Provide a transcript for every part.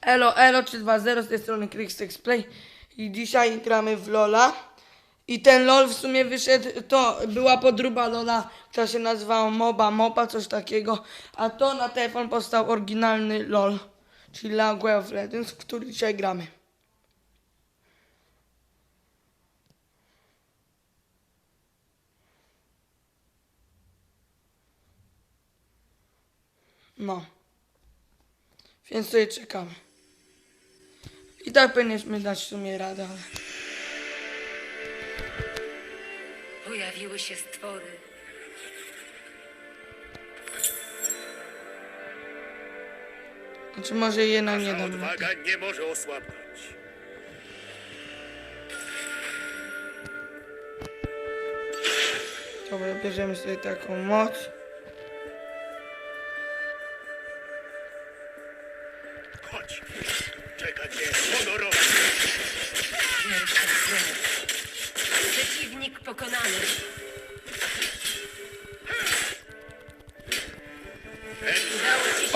Elo, elo 320 z tej strony Krixtex Play i dzisiaj gramy w Lola. I ten LOL w sumie wyszedł, to była podróba LOLa, która się nazywała MOBA, MOBA, coś takiego. A to na telefon powstał oryginalny LOL, czyli League of Legends, w który dzisiaj gramy. No. Więc sobie czekamy. I tak powinniśmy dać w sumie radę, ale... Pojawiły się stwory. Znaczy może jednak nie dam rady. odwaga nie może osłabnąć. Dobra, bierzemy sobie taką moc.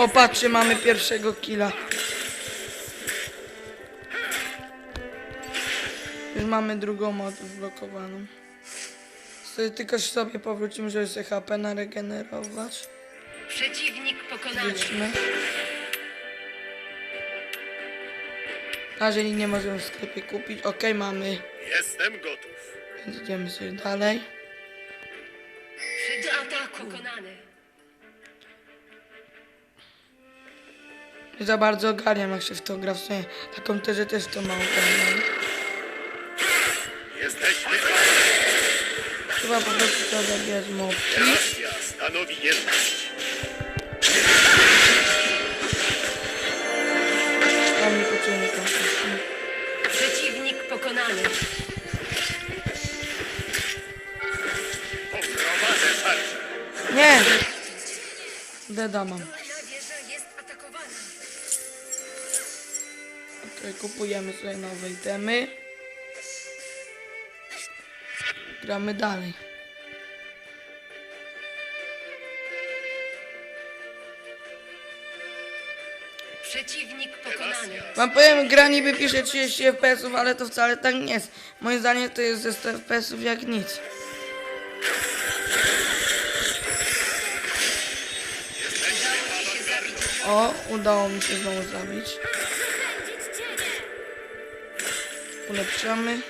O, patrzcie, mamy pierwszego killa. Już mamy drugą moc zblokowaną. Sobie tylko sobie powrócimy, żeby sobie HP naregenerować. Przeciwnik pokonany. Idźmy. A jeżeli nie możemy w sklepie kupić, ok, mamy. Jestem gotów. Więc idziemy sobie dalej. Do ataku. Pokonany. Za bardzo ogarniam, jak się w to gra. W sumie na komputerze też to mało ogarniam. Jesteśmy Chyba po prostu trzeba zabijać. Racja stanowi jedność. Tam nie komputer. Przeciwnik pokonany. Poprowadzę. Nie! Deda mam. Kupujemy sobie nowe itemy. Gramy dalej. Przeciwnik pokonany. Wam powiem, gra niby pisze 30 FPS-ów, ale to wcale tak nie jest. Moim zdaniem to jest ze 100 FPS-ów jak nic. O, udało mi się znowu zabić. Ulepszamy.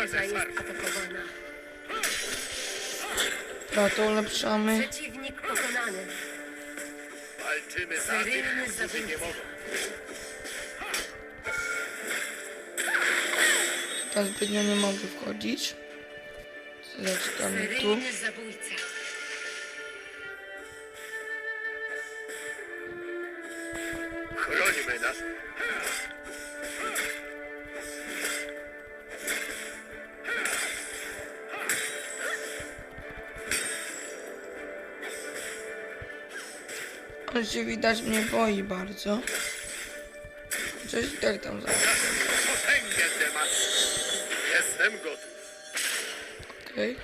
Wieża jest atakowana. To, to ulepszamy. Przeciwnik pokonany. Walczymy za Seryjny tych, którzy nie zabójca. mogą. Tam zbytnio nie mogę wchodzić. Zaczekamy tu. Nas. On się widać mnie boi bardzo. Coś tak tam zaraz. Jestem gotów. Nie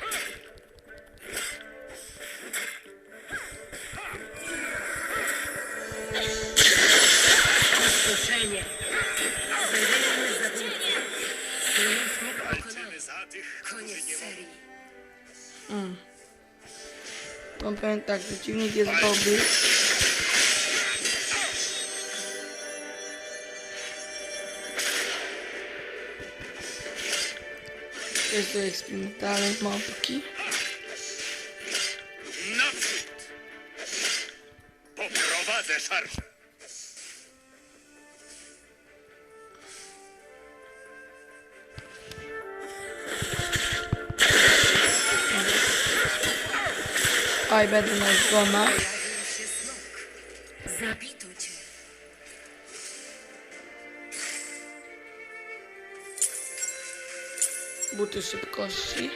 mogą. serii. Mam powiem tak, przeciwnik jest dobry. Jest to eksperymentalne małpki. Naprzód. Poprowadzę szarże. Aj, będę na zgona. Buty szybkości.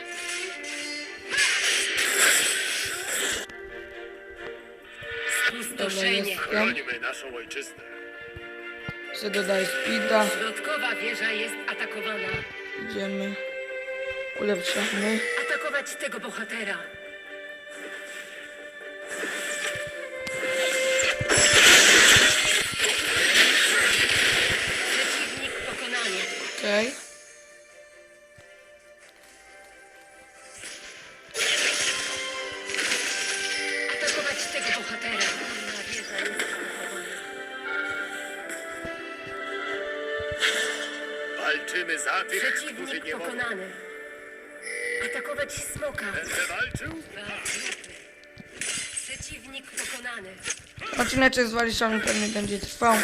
Jestem. Chrońmy naszą ojczyznę. Se dodaj speeda. Środkowa wieża jest atakowana. Idziemy. Ulepszamy. Atakować tego bohatera. Przeciwnik pokonany. Okej. Atakować bohatera. Wieża. Walczymy za tych, którzy Przeciwnik nie mogą. pokonany. Atakować smoka. Będę walczył? Przeciwnik pokonany. Odcineczek z Waliszami pewnie będzie trwał.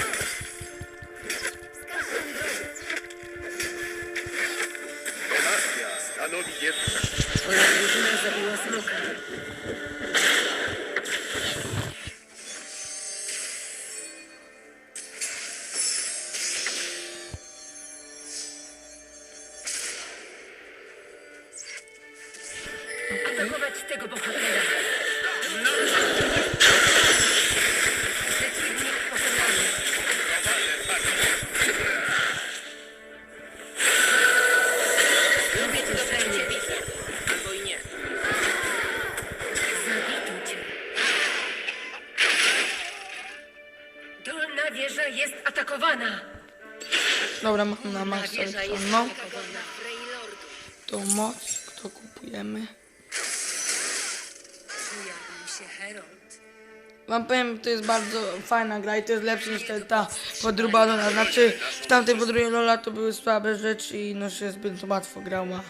Demacja stanowi jedno. Twoja drużyna zabiła smoka. Na maksa atakowana. Freylordu. Tą moc, kto kupujemy. Wam powiem, to jest bardzo fajna gra i to jest lepsze niż ta, podruba Lola. Znaczy, w tamtej podróbie Lola to były słabe rzeczy i no się zbyt łatwo grała.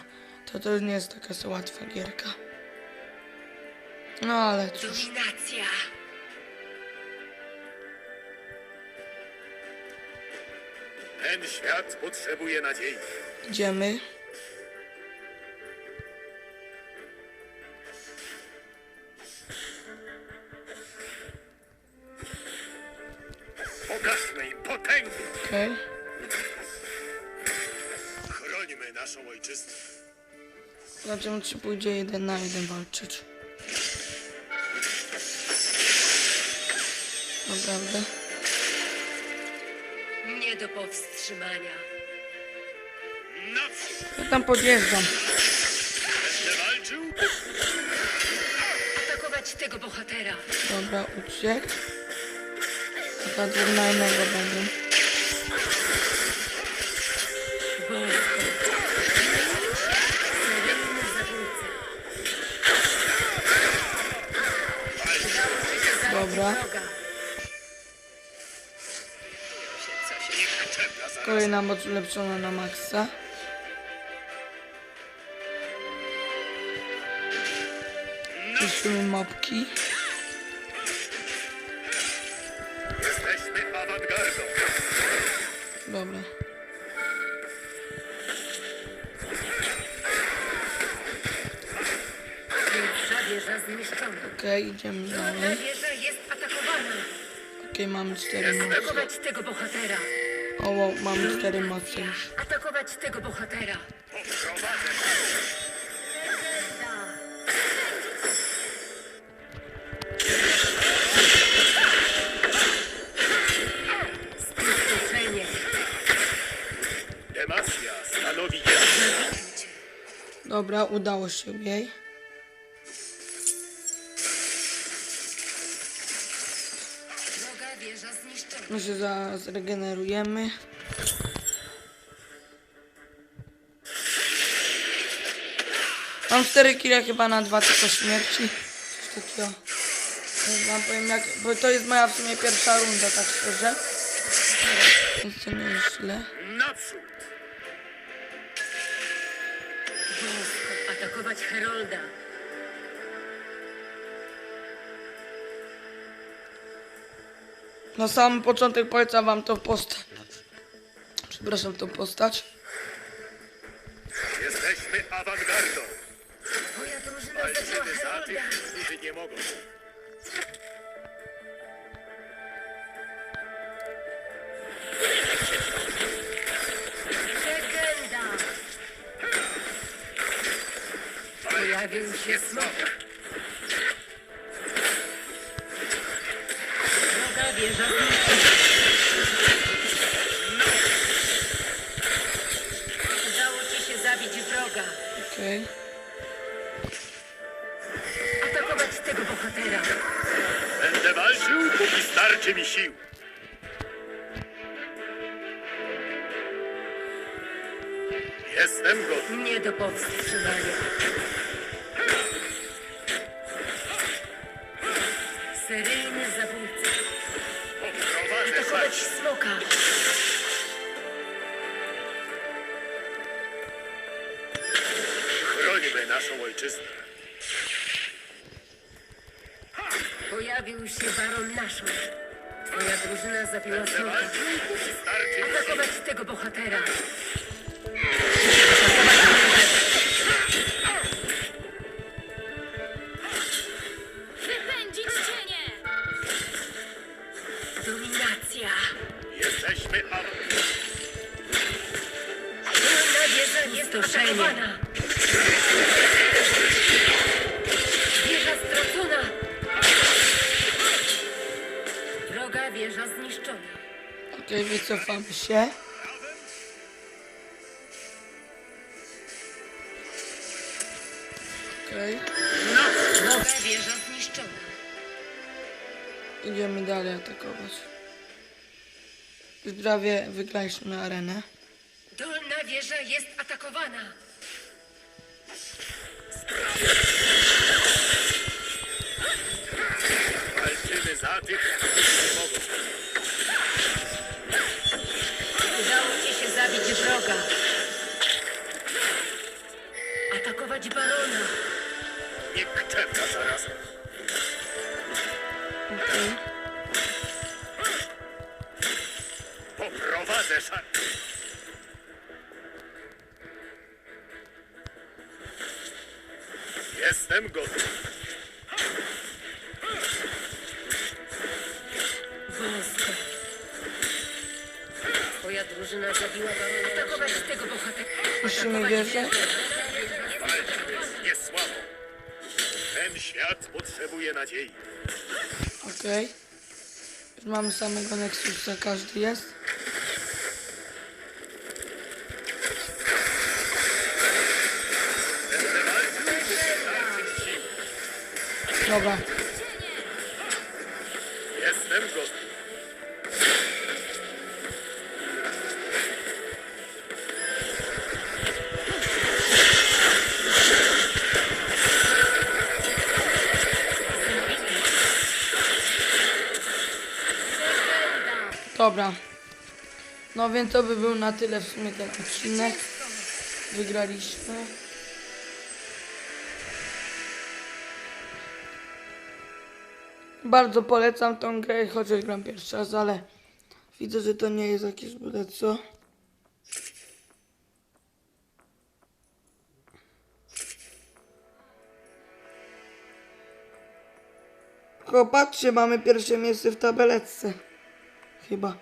To to nie jest taka łatwa gierka. No ale cóż, Ten świat potrzebuje nadziei. idziemy. Pokażmy im potęgę. Okej. Chrońmy naszą ojczyznę. Zobaczymy, czy pójdzie jeden na jeden walczyć. Naprawdę. Nie do powstrzymania. Ja tam podjeżdżam. Będę walczył? Atakować tego bohatera. Dobra, jednego będą. Bosko. Seryjny zabójca. Dobra. Kolejna moc ulepszona na maksa. Niszczymy mopki. Dobra. Okej, idziemy Dolna dalej. Okej, mamy cztery. Atakować tego bohatera. O, wow, mamy cztery mocy. Atakować tego bohatera. Dobra, udało się jej. My się zaraz zregenerujemy. Mam 4 kile chyba na dwa tylko śmierci. Coś takiego. Wam powiem jak, bo to jest moja w sumie pierwsza runda, tak szczerze. Więc to nie jest źle. Atakować Herolda. Na samym początek polecam wam tą postać. Przepraszam, tą postać. Jesteśmy awangardą. Twoja drużyna zabiła Walczymy za Herolda. tych, którzy nie mogą. Legenda. Pojawił się smok. Sił. Jestem gotów. Nie do powstrzymania. Seryjny zabójca. Atakować smoka. Chrońmy naszą ojczyznę. Pojawił się baron naszą. Twoja drużyna zabiła sił. Atakować tego bohatera. Wypędzić cienie! Dominacja. Jesteśmy aw... Dolna wieża jest atakowana. Okej, wycofamy się. Okej. Wroga wieża zniszczona. Idziemy dalej atakować. Prawie wygraliśmy arenę. Dolna wieża jest atakowana. Walczymy za tych, Atakować barona. Nikczemna zaraza. Okej. Poprowadzę szlak. Jestem gotów. Bosko. Twoja drużyna zabiła barona. Atakować tego bohatera. Musimy wieżę. Ten świat potrzebuje nadziei. Okej. Już mamy samego Nexusa, każdy jest. Dobra. Dobra. No więc to by był na tyle w sumie ten odcinek. Wygraliśmy. Bardzo polecam tą grę, chociaż gram pierwszy raz, ale widzę, że to nie jest jakieś byle co. Tylko patrzcie, mamy pierwsze miejsce w tabelece. Chyba.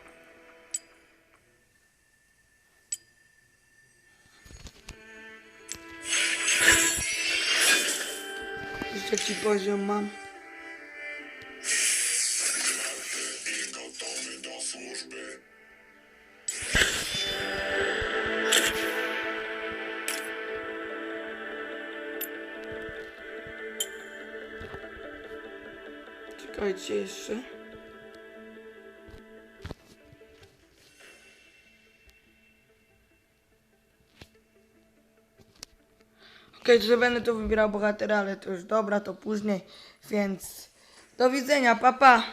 Jeszcze ci poziom mam. Czekajcie jeszcze. Okej, że będę tu wybierał bohatera, ale to już dobra, to później, więc do widzenia, papa. Pa.